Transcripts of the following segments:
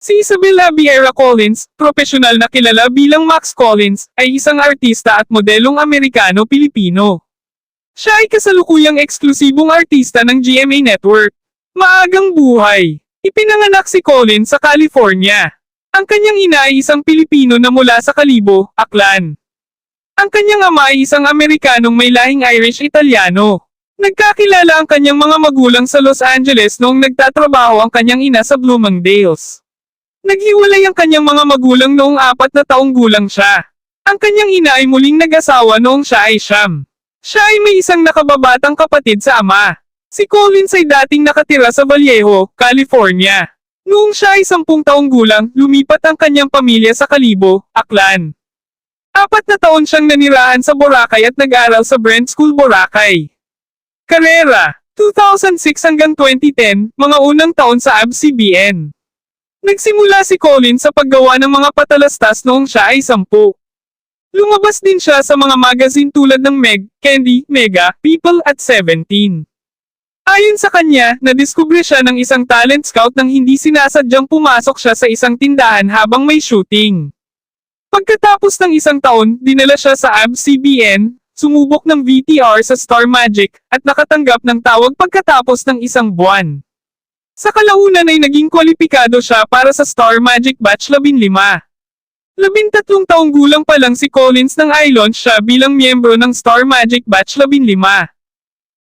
Si Isabella Vieira Collins, profesional na kilala bilang Max Collins, ay isang artista at modelong Amerikano-Pilipino. Siya ay kasalukuyang eksklusibong artista ng GMA Network. Maagang buhay. Ipinanganak si Collins sa California. Ang kanyang ina ay isang Pilipino na mula sa Kalibo, Aklan. Ang kanyang ama ay isang Amerikanong may lahing Irish-Italiano. Nagkakilala ang kanyang mga magulang sa Los Angeles noong nagtatrabaho ang kanyang ina sa Bloomingdale's. Naghiwalay ang kanyang mga magulang noong apat na taong gulang siya. Ang kanyang ina ay muling nag-asawa noong siya ay siyam. Siya ay may isang nakababatang kapatid sa ama. Si Collins ay dating nakatira sa Vallejo, California. Noong siya ay sampung taong gulang, lumipat ang kanyang pamilya sa Kalibo, Aklan. Apat na taon siyang nanirahan sa Boracay at nag-aral sa Brent School Boracay. Karera, 2006 hanggang 2010, mga unang taon sa ABS-CBN. Nagsimula si Colin sa paggawa ng mga patalastas noong siya ay sampu. Lumabas din siya sa mga magazine tulad ng Meg, Candy, Mega, People at 17. Ayon sa kanya, nadiskubre siya ng isang talent scout nang hindi sinasadyang pumasok siya sa isang tindahan habang may shooting. Pagkatapos ng isang taon, dinala siya sa ABS-CBN, sumubok ng VTR sa Star Magic, at nakatanggap ng tawag pagkatapos ng isang buwan. Sa kalaunan ay naging kwalipikado siya para sa Star Magic Batch 15. Labintatlong taong gulang pa lang si Collins nang i-launch siya bilang miyembro ng Star Magic Batch 15.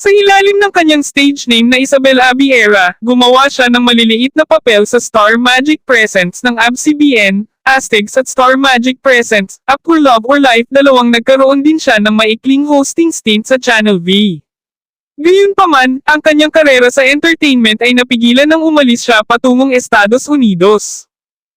Sa ilalim ng kanyang stage name na Isabel Abiera, gumawa siya ng maliliit na papel sa Star Magic Presents ng ABS-CBN, Astegs at Star Magic Presents, Up for Love or Life dalawang nagkaroon din siya ng maikling hosting stint sa Channel V. Gayunpaman, ang kanyang karera sa entertainment ay napigilan nang umalis siya patungong Estados Unidos.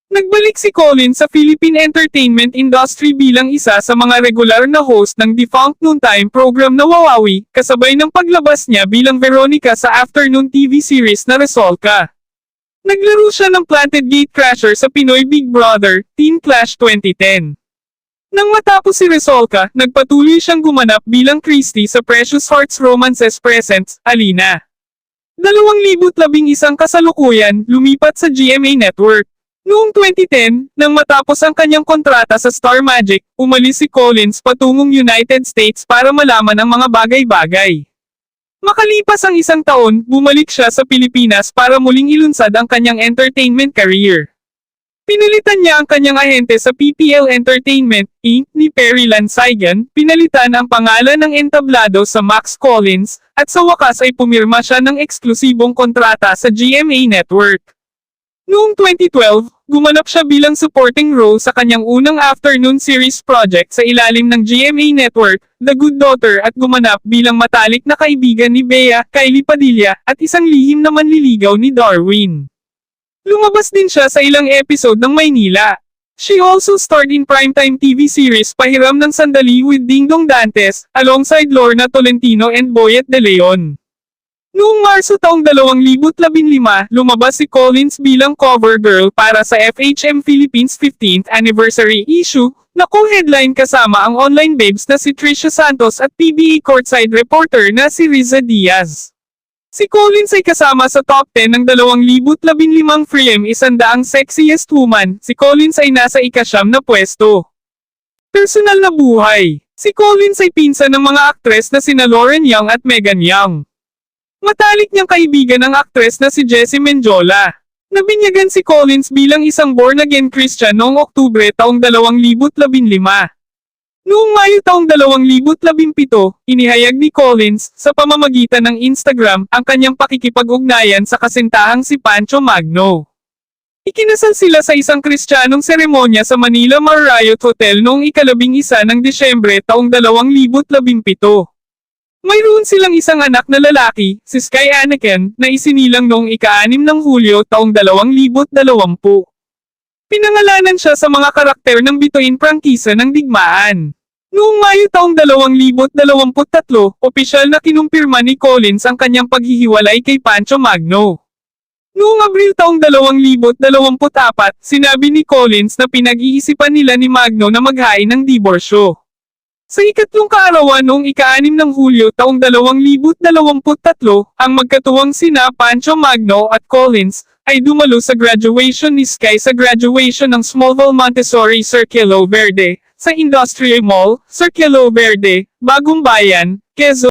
Nagbalik si Colin sa Philippine entertainment industry bilang isa sa mga regular na host ng defunct noontime program na Wawawi, kasabay ng paglabas niya bilang Veronica sa afternoon TV series na Resolka. Naglaro siya ng Planted Gatecrasher sa Pinoy Big Brother, Teen Clash 2010. Nang matapos si Resolka, nagpatuloy siyang gumanap bilang Christy sa Precious Hearts Romances Presents, Alina. 2011 kasalukuyan, lumipat sa GMA Network. Noong 2010, nang matapos ang kanyang kontrata sa Star Magic, umalis si Collins patungong United States para malaman ang mga bagay-bagay. Makalipas ang isang taon, bumalik siya sa Pilipinas para muling ilunsad ang kanyang entertainment career. Pinalitan niya ang kanyang ahente sa PPL Entertainment, Inc. ni Perry Lansaigan, pinalitan ang pangalan ng entablado sa Max Collins, at sa wakas ay pumirma siya ng eksklusibong kontrata sa GMA Network. Noong 2012, gumanap siya bilang supporting role sa kanyang unang afternoon series project sa ilalim ng GMA Network, The Good Daughter at gumanap bilang matalik na kaibigan ni Bea, Kylie Padilla, at isang lihim na manliligaw ni Darwin. Lumabas din siya sa ilang episode ng Maynila. She also starred in primetime TV series Pahiram ng Sandali with Dingdong Dantes, alongside Lorna Tolentino and Boyet De Leon. Noong Marso taong 2015, lumabas si Collins bilang cover girl para sa FHM Philippines 15th Anniversary issue, na co-headline kasama ang online babes na si Trisha Santos at PBE courtside reporter na si Riza Diaz. Si Collins ay kasama sa top 10 ng 2015 Frame Isandaang Sexiest Woman, si Collins ay nasa ikasyam na pwesto. Personal na buhay Si Collins ay pinsan ng mga aktres na sina Lauren Young at Megan Young. Matalik niyang kaibigan ang aktres na si Jessie Menjola. Nabinyagan si Collins bilang isang born-again Christian noong Oktubre taong 2015. Noong Mayo taong 2017, inihayag ni Collins, sa pamamagitan ng Instagram, ang kanyang pakikipag-ugnayan sa kasintahang si Pancho Magno. Ikinasal sila sa isang kristyanong seremonya sa Manila Marriott Hotel noong ikalabing isa ng Disyembre taong 2017. Mayroon silang isang anak na lalaki, si Sky Anakin, na isinilang noong ika-6 ng Hulyo taong 2020. Pinangalanan siya sa mga karakter ng bituin prangkisa ng digmaan. Noong Mayo taong 2023, opisyal na kinumpirma ni Collins ang kanyang paghihiwalay kay Pancho Magno. Noong Abril taong 2024, sinabi ni Collins na pinag-iisipan nila ni Magno na maghain ng diborsyo. Sa ikatlong kaarawan noong ika-6 ng Hulyo taong 2023, ang magkatuwang sina Pancho Magno at Collins ay dumalo sa graduation ni Sky sa graduation ng Smallville Montessori Circelo Verde sa Industrial Mall, Circelo Verde, Bagong Bayan, Quezon